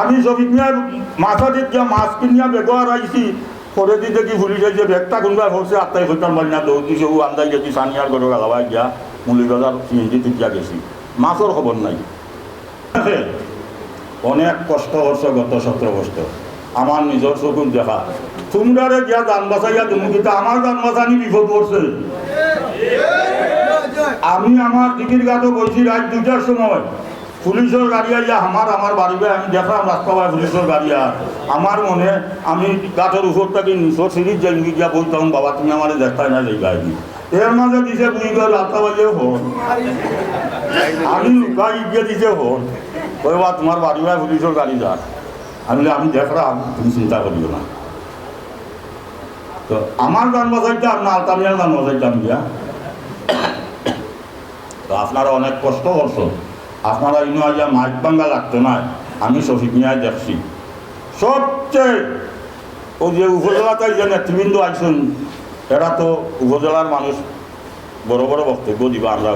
আমি জমিত নিয়ে দিয়ে গিয়া মাছ কিনিয়া ব্যবহার আইছি পরে দিয়ে দেখি ভুলি যাই যে ব্যাগটা কোনবা হচ্ছে আত্মাই হইতাম পারি না দৌড় দিছে, ও আন্দাই গেছি সানিয়ার গরু গালাবাই গিয়া মুলি বাজার সিএনজি তুকিয়া গেছি। মাছের খবর নাই। অনেক কষ্ট করছে গত সতেরো বছর আমার নিজের চকুন দেখা। তোমরারে গিয়া দান বাঁচাইয়া তুমি কিন্তু আমার দান বাঁচানি বিপদ পড়ছে আমি আমার টিকিট গাটো বলছি রাত দুটার সময়। পুলিশের গাড়ি আইয়া আমার আমার বাড়িতে আমি দেখলাম রাস্তা পায় পুলিশের গাড়ি আর আমার মনে, আমি গাছের উপর থেকে নিচর সিঁড়ির যাই গিয়া বলতাম বাবা, তুমি আমার দেখতাই না যাই গাড়ি এর মাঝে দিছে বুঝি গেল রাস্তা বাজে হন আমি লুকাই গিয়ে দিছে হন ওই বা তোমার বাড়ি ভাই পুলিশের গাড়ি যাক আমি আমি দেখলাম তুমি চিন্তা করিও না। তো আমার গান বাজাইতাম না আলতামিয়ার গান বাজাইতাম গিয়া তো আপনারা অনেক কষ্ট করছ আপনারা ইনো আইয়া মাইক বাঙ্গা লাগতো না? আমি শফিক মিয়ায় দেখছি। সবচেয়ে ও যে উপজেলাতে যে নেতৃবৃন্দ আইসুন এরা তো উপজেলার মানুষ। বড় বড় বক্তব্য দিবা আমরা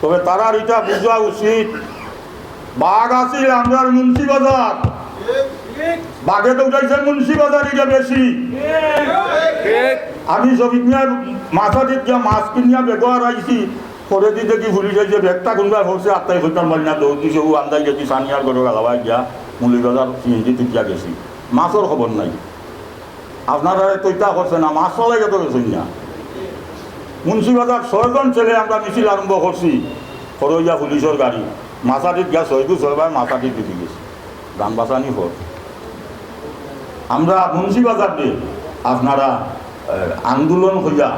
তবে তারার এটা বোঝা উচিত। বাঘ আছিল আমরার মুন্সি বাজার। বাঘে তো উঠাইছে মুন্সি বাজার এটা বেশি। আমি জমিত নিয়ে মাথা দিয়ে মাছ কিনিয়া ব্যবহার আইছি। পরে দিয়ে দেখি ভুলি যাই যে ব্যাগটা কোনবা হচ্ছে আত্মাই হইতাম পারি না, দৌড় দিছে, ও গেছি সানিয়ার গরু গালাবাই গিয়া মুলি বাজার সিএনজি তুকিয়া গেছি। মাছের খবর নাই। আপনারা তৈতা করছে না, মাছ চলে গেত গেছেন না মুন্সিবাজার ছয়জন ছেলে আমরা মিছিল আরম্ভ করছি সরইয়া পুলিশের গাড়ি। মাথাটিত গিয়া ছয়গু ছয়বার মাথাটিত ডুবি গেছে। ধান বাঁচানি হল। আমরা মুন্সিবাজার দিয়ে আপনারা আন্দোলন হইয়া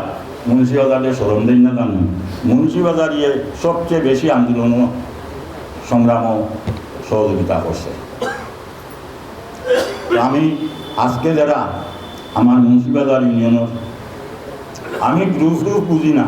মুন্সিবাজারে সরম দিন না কেন? মুন্সিবাজারিয়ে সবচেয়ে বেশি আন্দোলন সংগ্রাম সহযোগিতা করছে। আমি আজকে যারা আমার মুন্সিবাজার ইউনিয়নের, আমি গ্রুপ গ্রুপ বুঝি না।